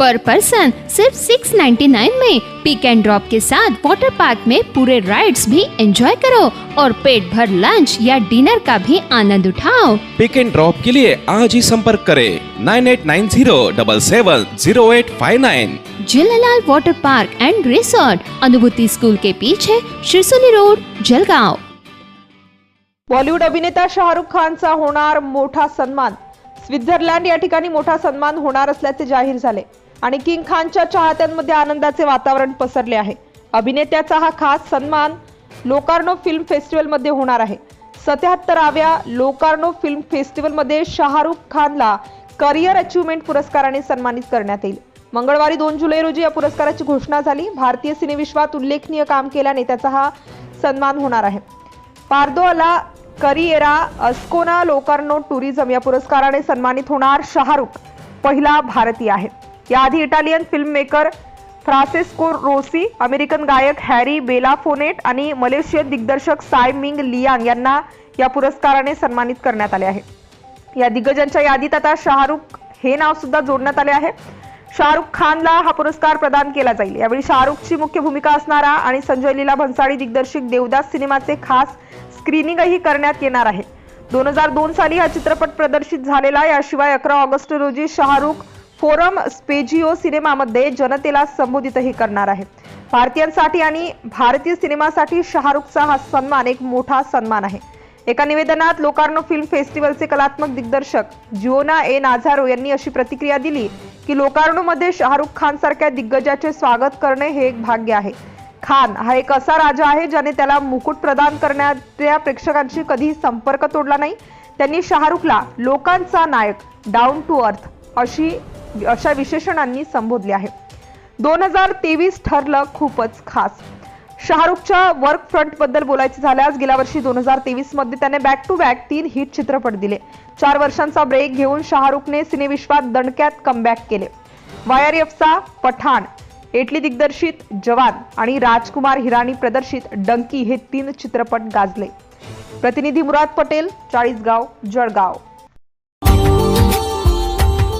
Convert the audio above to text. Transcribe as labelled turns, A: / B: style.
A: पर person सिर्फ 699 में पिक and drop के साथ वाटर पार्क में पूरे राइड्स भी एंजॉय करो और पेट भर लंच या डिनर का भी आनंद उठाओ।
B: पिक एंड ड्रॉप के लिए आज ही संपर्क करें nine eight nine zero double seven zero eight five nine
A: Jhulelal water park and resort Anubhuti school के पीछे शिरसोली रोड जलगांव।
C: बॉलिवूड अभिनेता शाहरुख खानचा होणार मोठा सन्मान. स्वित्झर्लंड या ठिकाणी मोठा सन्मान होणार असल्याचे जाहीर झाले. आणि किंग खानच्या चाहत्यांमध्ये आनंदाचे वातावरण पसरले आहे. अभिनेत्याचा हा खास सन्मान लोकार्नो फिल्म फेस्टिवलमध्ये होणार आहे. सत्याहत्तराव्या लोकार्नो फिल्म फेस्टिवलमध्ये शाहरुख खानला करिअर अचिव्हमेंट पुरस्काराने सन्मानित करण्यात येईल. मंगळवारी दोन जुलै रोजी या पुरस्काराची घोषणा झाली. भारतीय सिनेविश्वात उल्लेखनीय काम केल्याने त्याचा हा सन्मान होणार आहे. पार्दोला करिएरा अस्कोना लोकार्नो टुरिझम या पुरस्काराने सन्मानित होणार शाहरुख पहिला भारतीय आहे. याआधी Italian filmmaker Francisco Francesco Rosi American गायक हॅरी बेलाफोनेट आणि मलेशियन दिग्दर्शक साय मिंग लियांग यांना या पुरस्काराने सन्मानित करण्यात आले आहे. या दिग्गजांच्या यादीत आता शाहरुख हे नाव सुद्धा जोडण्यात आले आहे. शाहरुख खानला हा पुरस्कार प्रदान केला जाईल. यावेळी शाहरुखची मुख्य भूमिका असणारा आणि संजय लीला भन्साळी दिग्दर्शित देवदास सिनेमाचे खास स्क्रीनिंगही करण्यात येणार आहे. दोन हजार दोन साली हा चित्रपट प्रदर्शित झालेला याशिवाय अकरा ऑगस्ट रोजी शाहरुख फोरम स्पेजिओ सिनेमामध्ये जनतेला संबोधितही करणार आहे. भारतीयांसाठी आणि भारतीय सिनेमासाठी शाहरुखचा हा सन्मान एक मोठा सन्मान आहे. एका निवेदनात लोकार्नो फिल्म फेस्टिवलचे कलात्मक दिग्दर्शक जिओना ए नाझारो यांनी अशी प्रतिक्रिया दिली की लोकार्णोमध्ये शाहरुख खान सारख्या दिग्गजाचे स्वागत करणे हे एक भाग्य आहे. खान हा एक असा राजा आहे ज्याने त्याला मुकुट प्रदान करणाऱ्या प्रेक्षकांशी कधी संपर्क तोडला नाही. त्यांनी शाहरुखला लोकांचा नायक डाऊन टू अर्थ अशी अशा विशेषणांनी संबोधले आहे. दोन हजार तेवीस ठरलं खूपच खास. शाहरुखच्या वर्क फ्रंटबद्दल बोलायचे झाल्यास गेल्या वर्षी दोन हजार तेवीसमध्ये त्याने बॅक टू बॅक तीन हिट चित्रपट दिले. चार वर्षांचा ब्रेक घेऊन शाहरुखने सिनेविश्वात दणक्यात कमबॅक केले. वायरएफचा पठाण एटली दिग्दर्शित जवान आणि राजकुमार हिराणी प्रदर्शित डंकी हे तीन चित्रपट गाजले. प्रतिनिधी मुराद पटेल चाळीसगाव जळगाव.